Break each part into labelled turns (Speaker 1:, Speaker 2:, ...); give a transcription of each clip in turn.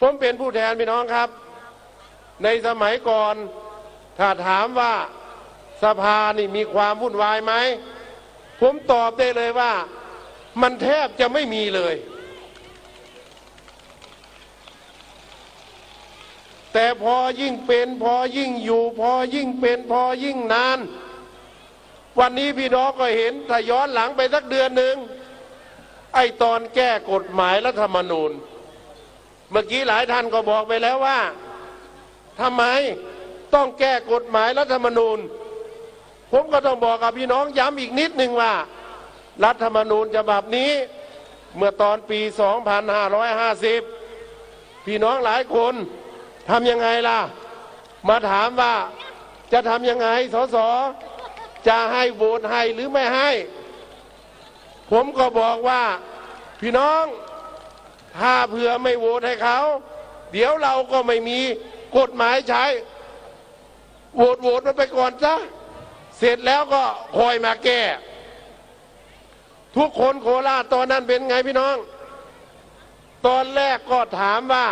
Speaker 1: ผมเป็นผู้แทนพี่น้องครับ ในสมัยก่อน ถ้าถามว่าสภานี่มีความวุ่นวายไหม ผมตอบได้เลยว่า มันแทบจะไม่มีเลย แต่พอยิ่งเป็น พอยิ่งอยู่ พอยิ่งเป็น พอยิ่งนาน วันนี้พี่น้องก็เห็นถ้าย้อนหลังไปสักเดือนหนึ่งไอ้ตอนแก้กฎหมายรัฐธรรมนูญ เมื่อกี้หลายท่านก็บอกไปแล้วว่าทำไมต้องแก้กฎหมายรัฐธรรมนูญ ผมก็ต้องบอกกับพี่น้องย้ำอีกนิดหนึ่งว่า รัฐธรรมนูญฉบับนี้เมื่อตอนปี 2550 พี่น้องหลายคนทำยังไงล่ะ มาถามว่าจะทำยังไงสสจะให้โหวตให้หรือไม่ให้ ผมก็บอกว่าพี่น้อง ถ้าเผื่อไม่โหวตให้เขา เดี๋ยวเราก็ไม่มีกฎหมายใช้โหวตโหวตมันไปก่อนซะเสร็จแล้วก็คอยมาแก้ ทุกคนโคราชตอนนั้นเป็นไงพี่น้อง ตอนแรกก็ถามว่า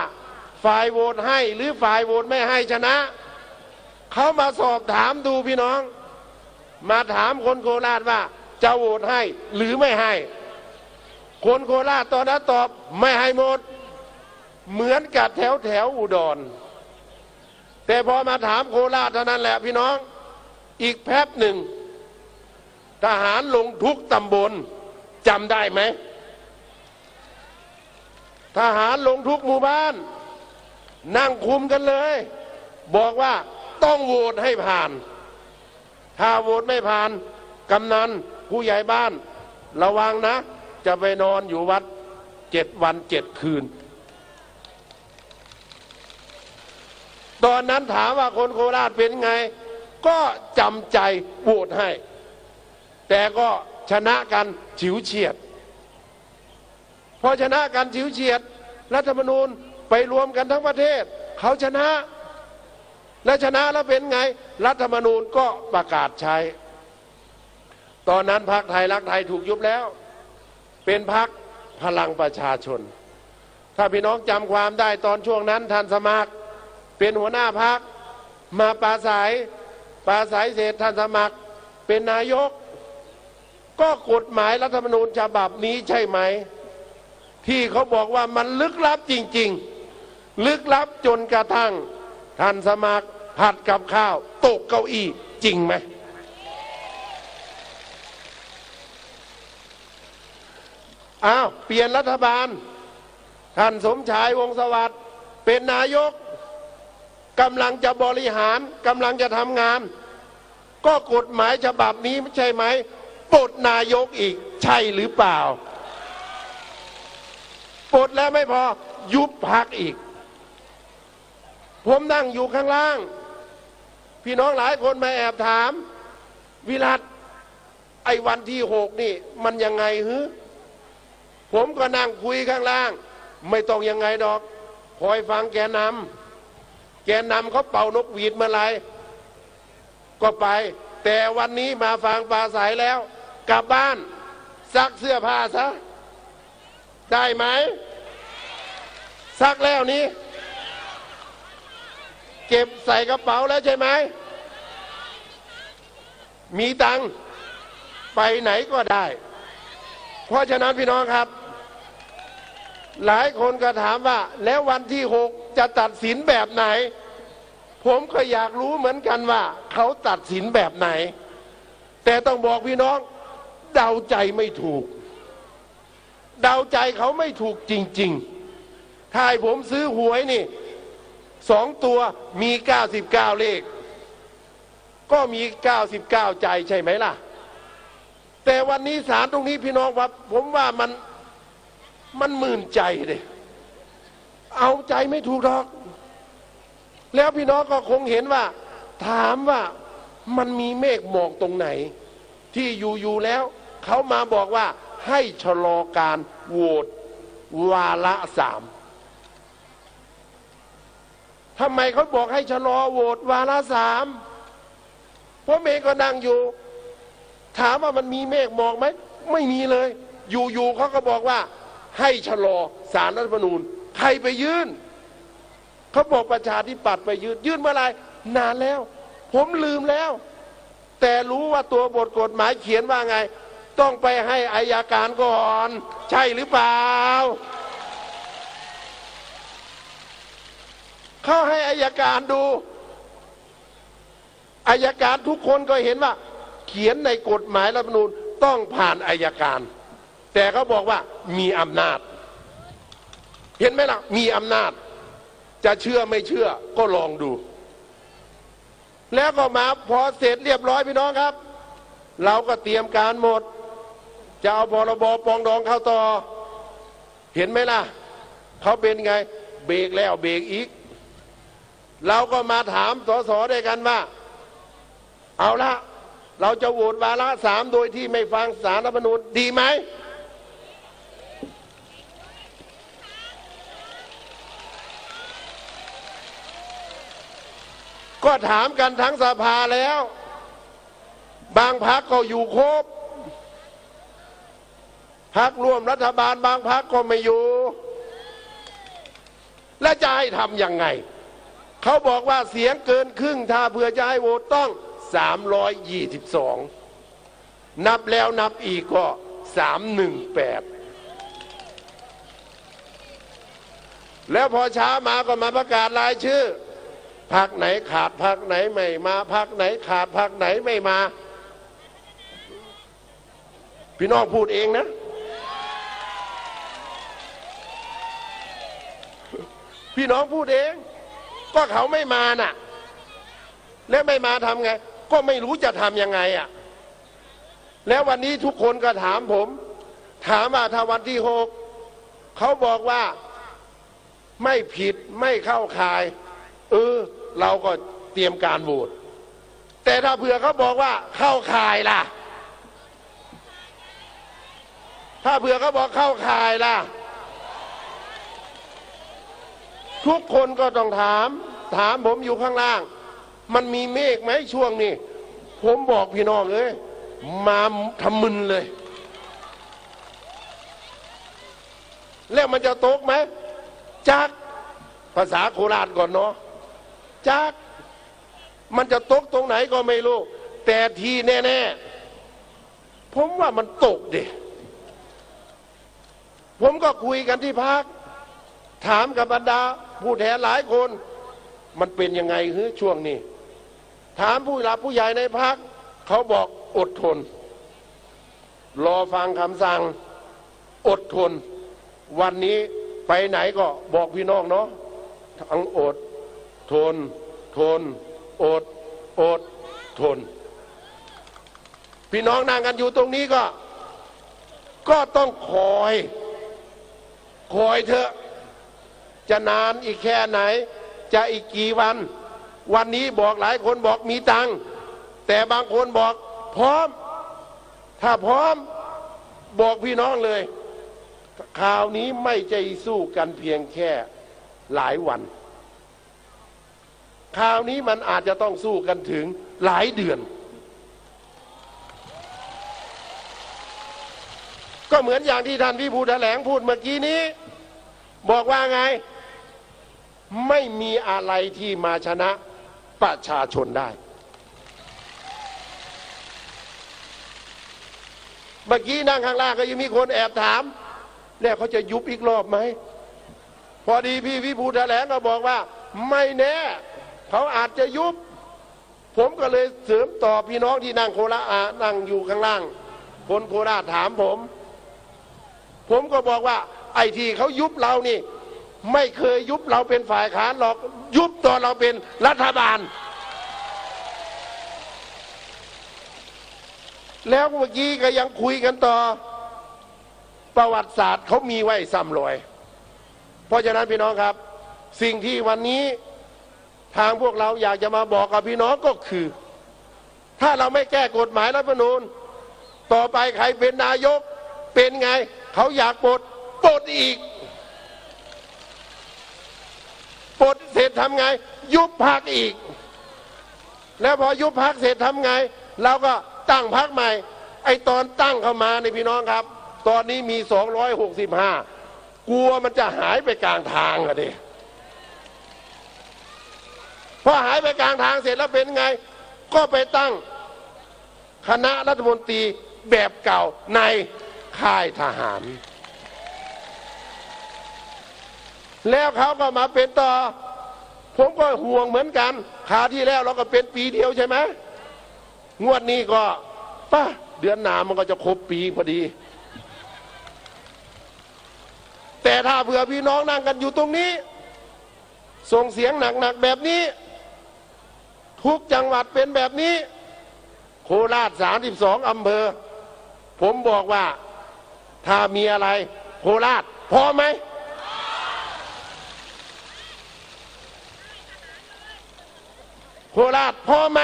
Speaker 1: ฝ่ายโหวตให้หรือฝ่ายโหวตไม่ให้ชนะ เขามาสอบถามดูพี่น้อง มาถามคนโคราชว่าจะโหวตให้หรือไม่ให้ คนโคราชตอนนั้นตอบไม่ให้หมด เหมือนกับแถวแถวอุดร แต่พอมาถามโคราชเท่านั้นแหละพี่น้อง อีกแป๊บหนึ่ง ทหารลงทุกตำบลจำได้ไหม ทหารลงทุกหมู่บ้าน นั่งคุมกันเลย บอกว่าต้องโหวตให้ผ่าน ถ้าโหวตไม่ผ่าน กำนันผู้ใหญ่บ้าน ระวังนะ จะไปนอนอยู่วัดเจ็ดวันเจ็ดคืน ตอนนั้นถามว่าคนโคราชเป็นไง ก็จำใจโหวตให้ แต่ก็ชนะกันฉิวเฉียด พอชนะกันฉิวเฉียด รัฐธรรมนูญไปรวมกันทั้งประเทศ เขาชนะ และชนะแล้วเป็นไง รัฐธรรมนูญก็ประกาศใช้ ตอนนั้นพรรคไทยรักไทยถูกยุบแล้ว เป็นพรรคพลังประชาชน ถ้าพี่น้องจำความได้ตอนช่วงนั้นท่านสมัคร เป็นหัวหน้าพรรคมาปราศัยปราศัยเสร็จท่านสมัคร เป็นนายก ก็กฎหมายรัฐธรรมนูญฉบับนี้ใช่ไหม ที่เขาบอกว่ามันลึกลับจริง ๆ ลึกลับจนกระทั่ง ท่านสมัครผัดกับข้าว ตกเก้าอี้จริงไหม อ้าวเปลี่ยนรัฐบาล ท่านสมชายวงสวัสดิ์เป็นนายกกำลังจะบริหารกำลังจะทำงาน ก็กฎหมายฉบับนี้ไม่ใช่ไหมปลดนายกอีกใช่หรือเปล่าปลดแล้วไม่พอยุบพักอีก ผมนั่งอยู่ข้างล่าง พี่น้องหลายคนมาแอบถาม วิรัตไอ้วันที่หกนี่ มันยังไงฮึ ผมก็นั่งคุยข้างล่าง ไม่ต้องยังไงดอก คอยฟังแกนำแกนำเขาเป่านกหวีดเมื่อไรก็ไป แต่วันนี้มาฟังปลาใสแล้ว กลับบ้านซักเสื้อผ้าซะ ได้ไหม ซักแล้วนี้ เก็บใส่กระเป๋าแล้วใช่ไหม มีตังค์ไปไหนก็ได้ เพราะฉะนั้นพี่น้องครับ หลายคนก็ถามว่า แล้ววันที่หกจะตัดสินแบบไหน ผมก็อยากรู้เหมือนกันว่า เขาตัดสินแบบไหน แต่ต้องบอกพี่น้อง เดาใจไม่ถูก เดาใจเขาไม่ถูกจริง ๆ ถ้าผมซื้อหวยนี่สองตัวมี 99 เลข ก็มี 99 ใจใช่ไหมล่ะ แต่วันนี้สารตรงนี้พี่น้องว่าผมว่ามันมันหมื่นใจเลยเอาใจไม่ถูกหรอก แล้วพี่น้องก็คงเห็นว่า ถามว่ามันมีเมฆหมอกตรงไหน ที่อยู่ๆแล้ว เขามาบอกว่าให้ชะลอการโหวตวาระสามทำไมเขาบอกให้ชะลอโหวตวาระสามผมเองก็นั่งอยู่ ถามว่ามันมีเมฆหมอกไหมไม่มีเลย อยู่ๆเขาก็บอกว่า ให้ชะลอสารรัฐธรรมนูญ ใครไปยื่นเขาบอกประชาธิปัตย์ไปยืนยื่นเมื่อไหรนานแล้ว ผมลืมแล้ว แต่รู้ว่าตัวบทกฎหมายเขียนว่าไง ต้องไปให้อายการก่อน ใช่หรือเปล่าเขาให้อายการดูอายการทุกคนก็เห็นว่า เขียนในกฎหมายรัฐธรรมนูญต้องผ่านอายการ แต่เขาบอกว่ามีอำนาจ เห็นไหมล่ะ มีอำนาจ จะเชื่อไม่เชื่อก็ลองดู แล้วก็มาพอเสร็จเรียบร้อยพี่น้องครับ เราก็เตรียมการหมด จะเอาพรบปองดองเข้าต่อ เห็นไหมล่ะเขาเป็นไงเบรกแล้วเบรกอีก เราก็มาถามสสด้วยกันว่า เอาละ เราจะโหวตวาระสามโดยที่ไม่ฟังสารรัฐมนูญดีไหม ก็ถามกันทั้งสภาแล้ว บางพักก็อยู่ครบพักร่วมรัฐบาลบางพักก็ไม่อยู่ และจะให้ทำยังไง เขาบอกว่าเสียงเกินครึ่งถ้าเพื่อจะให้โหวตต้อง 322 นับแล้วนับอีกก็ 318 แล้วพอเช้ามาก็มาประกาศรายชื่อพักไหนขาดพักไหนไม่มาพักไหนขาดพักไหนไม่มา พี่น้องพูดเองนะ พี่น้องพูดเอง ก็เขาไม่มาน่ะ แล้วไม่มาทำไง ก็ไม่รู้จะทำยังไงอะ แล้ววันนี้ทุกคนก็ถามผม ถามว่าถ้าวันที่หกเขาบอกว่าไม่ผิดไม่เข้าข่ายเออเราก็เตรียมการโหวตแต่ถ้าเผื่อเขาบอกว่าเข้าข่ายล่ะ ถ้าเผื่อเขาบอกเข้าข่ายล่ะ ทุกคนก็ต้องถาม ถามผมอยู่ข้างล่าง มันมีเมฆไหมช่วงนี้ ผมบอกพี่น้องเลย มาทำมึนเลย แล้วมันจะตกไหมจักภาษาโคราชก่อนเนาะจักมันจะตกตรงไหนก็ไม่รู้ แต่ทีแน่ๆ ผมว่ามันตกดิผมก็คุยกันที่พัก ถามกับบรรดาผู้แทนหลายคน มันเป็นยังไงฮือช่วงนี้ ถามผู้หลักผู้ใหญ่ในพักเขาบอกอดทน รอฟังคำสั่งอดทน วันนี้ไปไหนก็บอกพี่น้องเนาะทั้งอด ทน ทน อด อด ทน พี่น้องนั่งกันอยู่ตรงนี้ก็ ก็ต้องคอย คอยเถอะ จะนานอีกแค่ไหน จะอีกกี่วัน วันนี้บอกหลายคนบอกมีตังค์แต่บางคนบอกพร้อม ถ้าพร้อมบอกพี่น้องเลยข่าวนี้ไม่ใจสู้กันเพียงแค่หลายวันข่าวนี้มันอาจจะต้องสู้กันถึงหลายเดือน ก็เหมือนอย่างที่ท่านพิบูแถลงพูดเมื่อกี้นี้ บอกว่าไง ไม่มีอะไรที่มาชนะ ประชาชนได้ เมื่อกี้นั่งข้างล่างก็ยังมีคนแอบถามแล้วเขาจะยุบอีกรอบไหม พอดีพี่วิภูแถลงก็บอกว่า ไม่แน่เขาอาจจะยุบ ผมก็เลยเสริมต่อพี่น้องที่นั่งโคราชนั่งอยู่ข้างล่าง คนโคราชถามผม ผมก็บอกว่า ไอ้ที่เขายุบเรานี่ ไม่เคยยุบเราเป็นฝ่ายค้านหรอกยุบตอนเราเป็นรัฐบาล แล้วเมื่อกี้ก็ยังคุยกันต่อ ประวัติศาสตร์เขามีไว้ซ้ำรอย เพราะฉะนั้นพี่น้องครับ สิ่งที่วันนี้ทางพวกเราอยากจะมาบอกกับพี่น้องก็คือ ถ้าเราไม่แก้กฎหมายรัฐธรรมนูญต่อไปใครเป็นนายกเป็นไง เขาอยากปลดปลดอีก ปลดเสร็จทำไง ยุบพักอีก แล้วพอยุบพักเสร็จทำไงเราก็ตั้งพักใหม่ ไอตอนตั้งเข้ามาในพี่น้องครับ ตอนนี้มี 265 กลัวมันจะหายไปกลางทางอะเดเพราะฉะนั้นพี่น้องครับสิ่งที่พอหายไปกลางทางเสร็จแล้วเป็นไง ก็ไปตั้งคณะรัฐมนตรีแบบเก่าในค่ายทหาร แล้วเขาก็มาเป็นต่อ ผมก็ห่วงเหมือนกันคาที่แล้วเราก็เป็นปีเดียวใช่ไหมงวดนี้ก็ป้าเดือนหนามันก็จะครบปีพอดี แต่ถ้าเผื่อพี่น้องนั่งกันอยู่ตรงนี้ ส่งเสียงหนักๆแบบนี้ ทุกจังหวัดเป็นแบบนี้ โคราช32อำเภอ ผมบอกว่าถ้ามีอะไร โคราชพอไหม โคราชพอไหม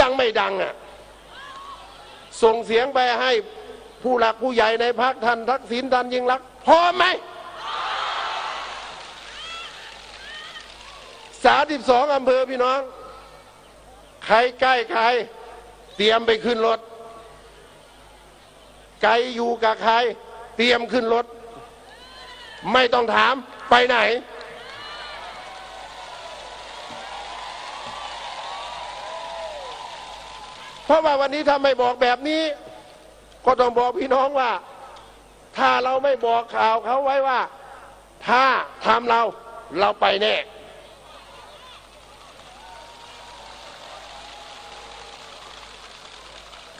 Speaker 1: ยังไม่ดังอะ ส่งเสียงไปให้ผู้หลักผู้ใหญ่ในพักท่านทักษิณท่านยิ่งรักษณ์พอไหมสาสิบสองอำเภอพี่น้อง ใครใกล้ใคร เตรียมไปขึ้นรถ ไกลอยู่กับใคร เตรียมขึ้นรถ ไม่ต้องถามไปไหน เพราะว่าวันนี้ถ้าไม่บอกแบบนี้ ก็ต้องบอกพี่น้องว่า ถ้าเราไม่บอกข่าวเขาไว้ว่า ถ้าทำเราเราไปแน่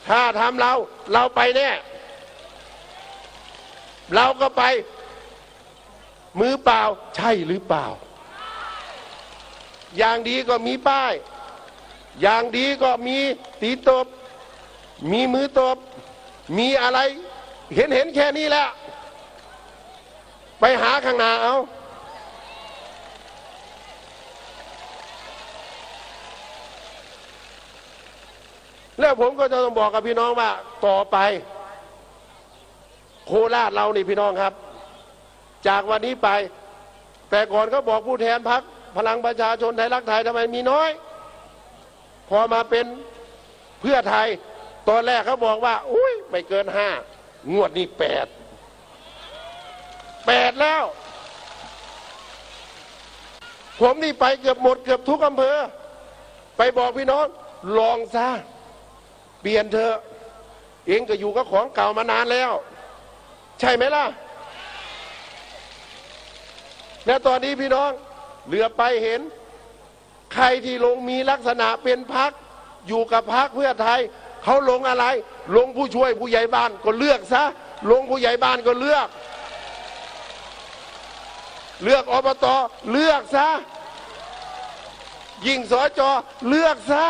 Speaker 1: ถ้าทำเราเราไปแน่เราก็ไป มือเปล่าใช่หรือเปล่า อย่างดีก็มีป้าย อย่างดีก็มีตีตบ มีมือตบ มีอะไร เห็นเห็นแค่นี้แหละ ไปหาข้างหน้าเอาแล้วผมก็จะต้องบอกกับพี่น้องว่าต่อไป โคราชเรานี่พี่น้องครับ จากวันนี้ไป แต่ก่อนเขาบอกผู้แทนพักพลังประชาชนไทยรักไทยทำไมมีน้อย พอมาเป็นเพื่อไทย ตอนแรกเขาบอกว่า อุ้ยไม่เกินห้างวดนี้แปดแปดแล้ว ผมนี่ไปเกือบหมดเกือบทุกอำเภอ ไปบอกพี่น้อง ลองซะ เปลี่ยนเถอะ เองก็อยู่กับของเก่ามานานแล้ว ใช่ไหมล่ะ แล้วตอนนี้พี่น้องเหลือไปเห็น ใครที่ลงมีลักษณะเป็นพักอยู่กับพักเพื่อไทยเขาลงอะไร ลงผู้ช่วยผู้ใหญ่บ้านก็เลือกซะ ลงผู้ใหญ่บ้านก็เลือก เลือกอบตเลือกซะ ยิ่งสอจเลือกซะ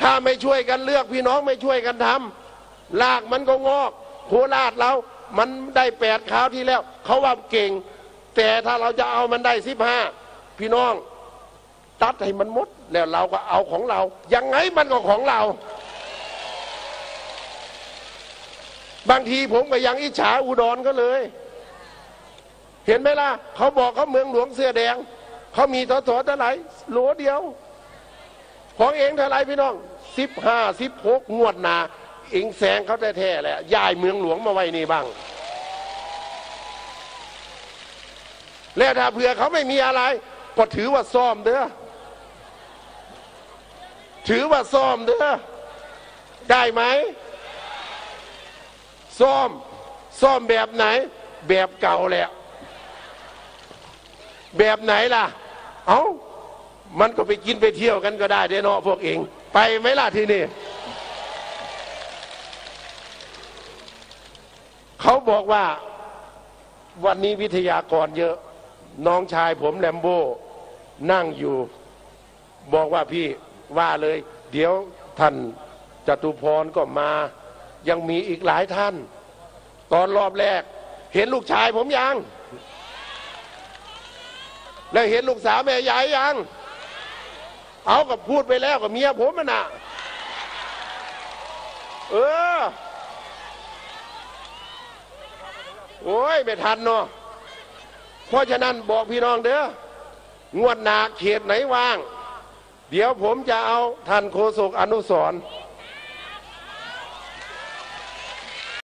Speaker 1: ถ้าไม่ช่วยกันเลือกพี่น้องไม่ช่วยกันทำลากมันก็งอกโคราชเรามันได้แปดคราวที่แล้ว เขาว่าเก่ง แต่ถ้าเราจะเอามันได้สิบห้า พี่น้อง ตัดให้มันหมด แล้วเราก็เอาของเรา ยังไงมันก็ของเรา บางทีผมก็ยังอิจฉาอุดรก็เลย เห็นไหมล่ะ เขาบอกเขาเมืองหลวงเสื้อแดง เขามีสสเท่าไหร่โหลเดียว ของเองเท่าไหร่พี่น้องสิบห้าสิบหกงวดนาเองแสงเขาแท้ๆแหละยายเมืองหลวงมาไว้นี่บ้าง แล้วถ้าเผื่อเขาไม่มีอะไร ก็ถือว่าซ่อมเด้อถือว่าซ่อมเด้อได้ไหมซ่อมซ่อมแบบไหน แบบเก่าแหละ แบบไหนล่ะ เอา้ามันก็ไปกินไปเที่ยวกันก็ได้เด้เนาะพวกเอง ไปไหมล่ะที่นี่เขาบอกว่าวันนี้วิทยากรเยอะ น้องชายผมแลมโบ้ นั่งอยู่บอกว่าพี่ว่าเลย เดี๋ยวท่านจตุพรก็มา ยังมีอีกหลายท่าน ตอนรอบแรก เห็นลูกชายผมยัง แล้วเห็นลูกสาวแม่ยายยัง เอากับพูดไปแล้วกับเมียผมมันน่ะ เออ โอ้ย ไม่ทันเนาะเพราะฉะนั้นบอกพี่น้องเด้อ งวดหนาเขตไหนว่าง เดี๋ยวผมจะเอาท่านโฆษกอนุสร์